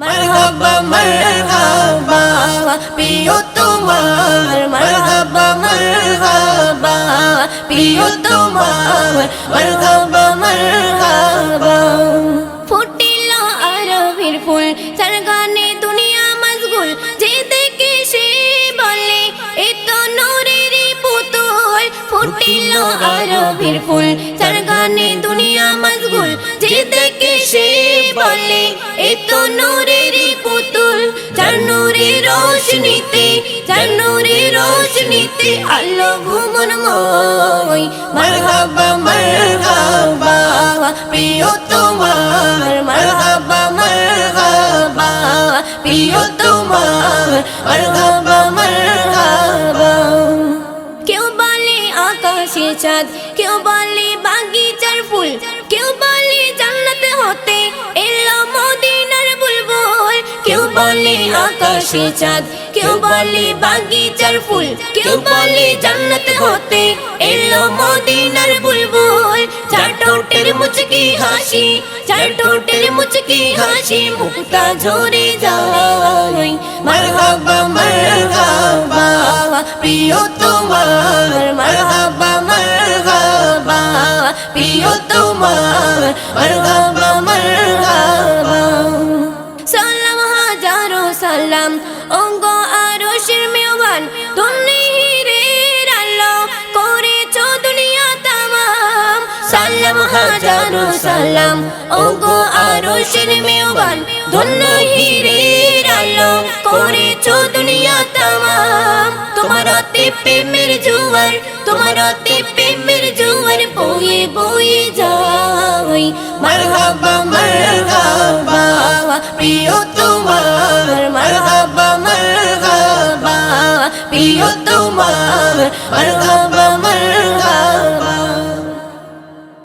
মারহাবা মারহাবা, প্রিয় তোমার, মারহাবা মারহাবা, প্রিয় তোমার, মারহাবা মারহাবা। ফুটিল ফুল তার দুনিয়া মজগুল যে দেখে সে বলে, এ তো নূরেরই পুতুল। ফুটিল আরবির ফুল তার দুনিয়া মশগুল, যে দেখে সে এ তো নূরেরই পুতুল, যার রোশনীতে যার রোশনীতে আলো ঘুমন মই। মারহাবা মারহাবা, প্রিয় তোমার, মারহাবা মারহাবা, প্রিয় তোমার, মারহাবা মারহাবা। কেউ বলে আকাশে চাঁদ, কেউ বলে বাগিচার ফুল বলে আকাশে চাঁদ। কেউ বলে বাগিচার ফুল, কেউ বলে জান্নাত হতে। এলো মদিনার বুলবুল চার ঠোঁটের মুচকি হাসি চার ঠোঁটের মুচকি হাসি, মুক্তা ঝরে যায়। মারহাবা মারহাবা, প্রিয় তোমার, মারহাবা মারহাবা, প্রিয় তোমার, মারহাবা মারহাবা। তুমি হিরের আলো করেছ দুনিয়া তামাম। সালাম হাজারো সালাম অঙ্গ আরও শিরমেওয়ান ধন্য হিরের আলো করেছ দুনিয়া তামাম। তোমার অতি প্রেমের জুয়ার, তোমার অতি প্রেমের জুয়ার বয়ে প্রিয় তোমার মারহাবা